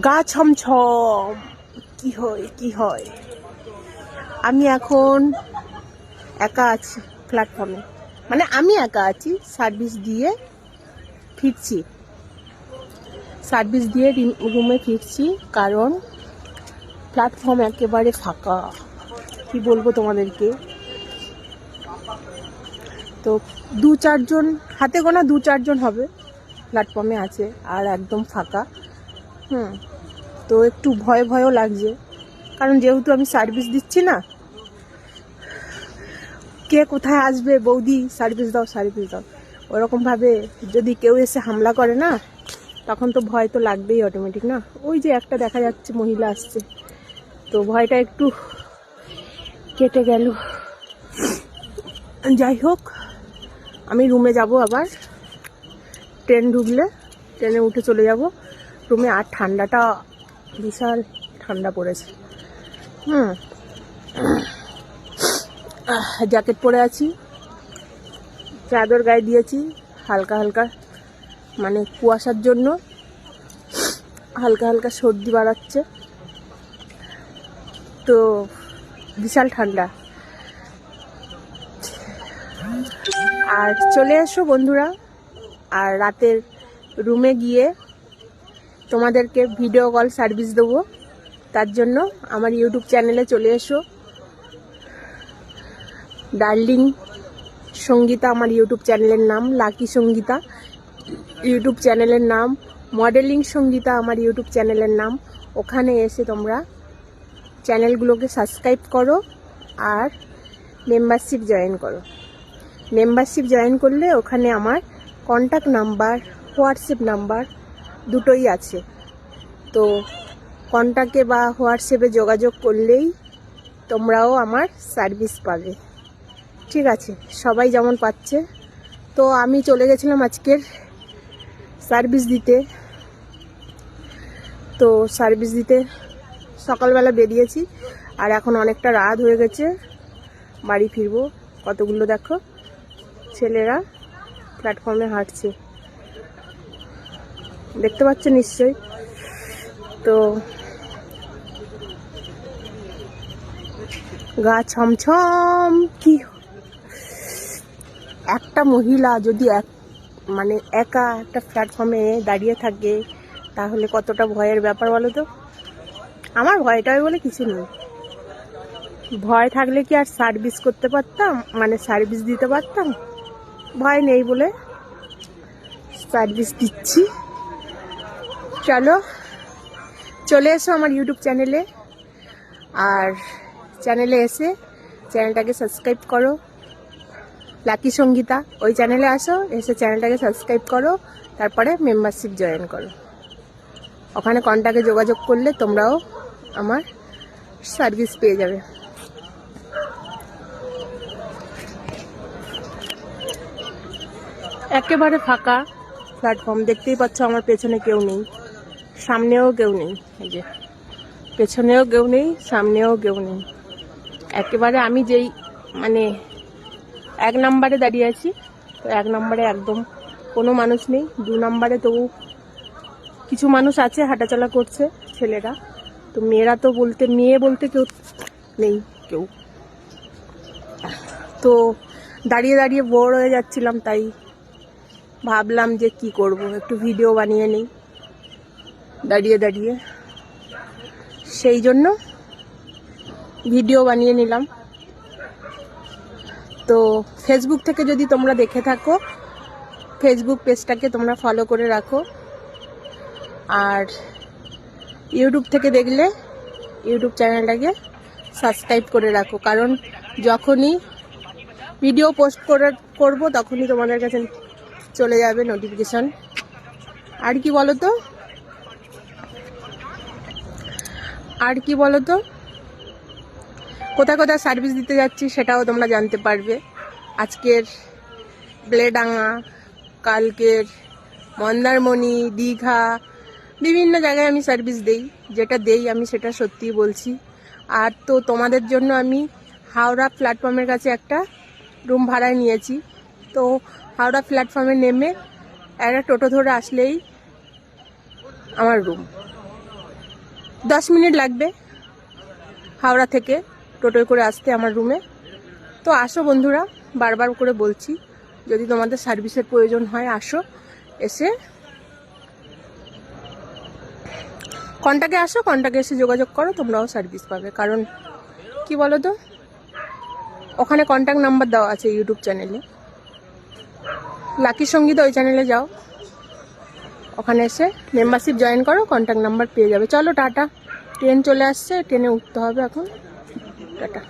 গা ছমছম। কি হয় কি হয়? আমি এখন একা আছি প্ল্যাটফর্মে মানে আমি একা আছি সার্ভিস দিয়ে ফিরছি। সার্ভিস দিয়ে রুমে ফিরছি, কারণ প্ল্যাটফর্ম একেবারে ফাঁকা। কি বলব তোমাদেরকে? তো দু চারজন হাতে গোনা দু চারজন হবে প্ল্যাটফর্মে আছে, আর একদম ফাঁকা। হুম। তো একটু ভয় ভয়ও লাগছে। কারণ যেহেতু আমি সার্ভিস দিচ্ছি না, কে কোথায় আসবে বৌদি সার্ভিস দাও সার্ভিস দাও। ওরকমভাবে যদি কেউ এসে হামলা করে না, তখন তো ভয় তো লাগবেই অটোমেটিক না? ওই যে একটা দেখা যাচ্ছে, মহিলা আসছে। তো ভয়টা একটু কেটে গেল। যাই হোক, আমি রুমে যাব আবার। ট্রেন ঢুকলে ট্রেনে উঠে চলে যাব। রুমে আর ঠান্ডাটা বিশাল ঠান্ডা পড়েছে। হুম। জ্যাকেট পরে আছি। চাদর গায়ে দিয়েছি হালকা হালকা মানে কুয়াশার জন্য। হালকা হালকা সর্দি বাড়াচ্ছে। তো বিশাল ঠান্ডা। আর চলে এসো বন্ধুরা, আর রাতের রুমে গিয়ে তোমাদেরকে ভিডিও কল সার্ভিস দেবো। তার জন্য আমার ইউটিউব চ্যানেলে চলে এসো। ডার্লিং সঙ্গীতা আমার ইউটিউব চ্যানেলের নাম লাকি সঙ্গীতা। ইউটিউব চ্যানেলের নাম মডেলিং সঙ্গীতা আমার ইউটিউব চ্যানেলের নাম। ওখানে এসে তোমরা চ্যানেলগুলোকে সাবস্ক্রাইব করো আর মেম্বারশিপ জয়েন করো। মেম্বারশিপ জয়েন করলে ওখানে আমার কন্ট্যাক্ট নাম্বার হোয়াটসঅ্যাপ নাম্বার দুটোই আছে। তো কন্ট্যাক্টে বা হোয়াটসঅ্যাপে যোগাযোগ করলেই তোমরাও আমার সার্ভিস পাবে। ঠিক আছে, সবাই যেমন পাচ্ছে। তো আমি চলে গেছিলাম আজকের সার্ভিস দিতে। তো সার্ভিস দিতে সকালবেলা বেরিয়েছি আর এখন অনেকটা রাত হয়ে গেছে। বাড়ি ফিরবো। কতগুলো দেখো? ছেলেরা প্ল্যাটফর্মে হাঁটছে। দেখতে পাচ্ছ নিশ্চয়ই। তো গা ছমছম, কি একটা মহিলা যদি এক মানে একা একটা প্ল্যাটফর্মে দাঁড়িয়ে থাকে, তাহলে কতটা ভয়ের ব্যাপার বলো তো? আমার ভয়টাই বলে কিছু নেই। ভয় থাকলে কি আর সার্ভিস করতে পারতাম? মানে সার্ভিস দিতে পারতাম? ভয় নেই বলে সার্ভিস দিচ্ছি। চলো চলে এসো আমার ইউটিউব চ্যানেলে আর চ্যানেলে এসে চ্যানেলটাকে সাবস্ক্রাইব করো। লাকি সঙ্গীতা ওই চ্যানেলে আসো এসে চ্যানেলটাকে সাবস্ক্রাইব করো তারপরে মেম্বারশিপ জয়েন করো। ওখানে কন্ট্যাক্টে যোগাযোগ করলে তোমরাও আমার সার্ভিস পেয়ে যাবে। একেবারে ফাঁকা। প্ল্যাটফর্ম দেখতেই পাচ্ছ আমার পেছনে কেউ নেই। সামনেও কেউ নেই, এই যে। পেছনেও কেউ নেই, সামনেও কেউ নেই। একেবারে আমি যেই মানে এক নম্বরে দাঁড়িয়ে আছি, তো এক নম্বরে একদম কোনো মানুষ নেই, দু নম্বরে তবু কিছু মানুষ আছে, হাঁটাচলা করছে ছেলেরা। তো মেয়েরা তো বলতে, মেয়ে বলতে কেউ নেই, কেউ। তো দাঁড়িয়ে দাঁড়িয়ে বোর হয়ে যাচ্ছিলাম, তাই ভাবলাম যে কি করব, একটু ভিডিও বানিয়ে নিই। দাঁড়িয়ে দাঁড়িয়ে। সেই জন্য ভিডিও বানিয়ে নিলাম। তো ফেসবুক থেকে যদি তোমরা দেখে থাকো ফেসবুক পেজটাকে তোমরা ফলো করে রাখো। আর ইউটিউব থেকে দেখলে ইউটিউব চ্যানেলটাকে সাবস্ক্রাইব করে রাখো। কারণ যখনই ভিডিও পোস্ট করে, করব, তখনই তোমাদের কাছে চলে যাবে নোটিফিকেশন আর কি বলো তো আর কি বলো তো কোথায় কোথায় সার্ভিস দিতে যাচ্ছি সেটাও তোমরা জানতে পারবে। আজকের ব্লেডাঙ্গা, কালকের মন্দারমণি, দীঘা, বিভিন্ন জায়গায় আমি সার্ভিস দেই। যেটা দেই আমি সেটা সত্যিই বলছি। আর তো তোমাদের জন্য আমি হাওড়া প্ল্যাটফর্মের কাছে একটা রুম ভাড়ায় নিয়েছি। তো হাওড়া প্ল্যাটফর্মে নেমে একটা টোটো ধরে আসলেই আমার রুম দশ মিনিট লাগবে হাওড়া থেকে টোটোয় করে আসতে আমার রুমে। তো আসো বন্ধুরা, বারবার করে বলছি, যদি তোমাদের সার্ভিসের প্রয়োজন হয় আসো, এসে কন্টাকে আসো কন্টাকে এসে যোগাযোগ করো, তোমরাও সার্ভিস পাবে। কারণ কি বলো তো ওখানে কন্ট্যাক্ট নাম্বার দেওয়া আছে ইউটিউব চ্যানেলে লাকি সংগীত ওই চ্যানেলে যাও। ওখানে এসে মেম্বারশিপ জয়েন করো কন্ট্যাক্ট নাম্বার পেয়ে যাবে। চলো টাটা। ট্রেন চলে আসছে ট্রেনে উঠতে হবে এখন। টাটা।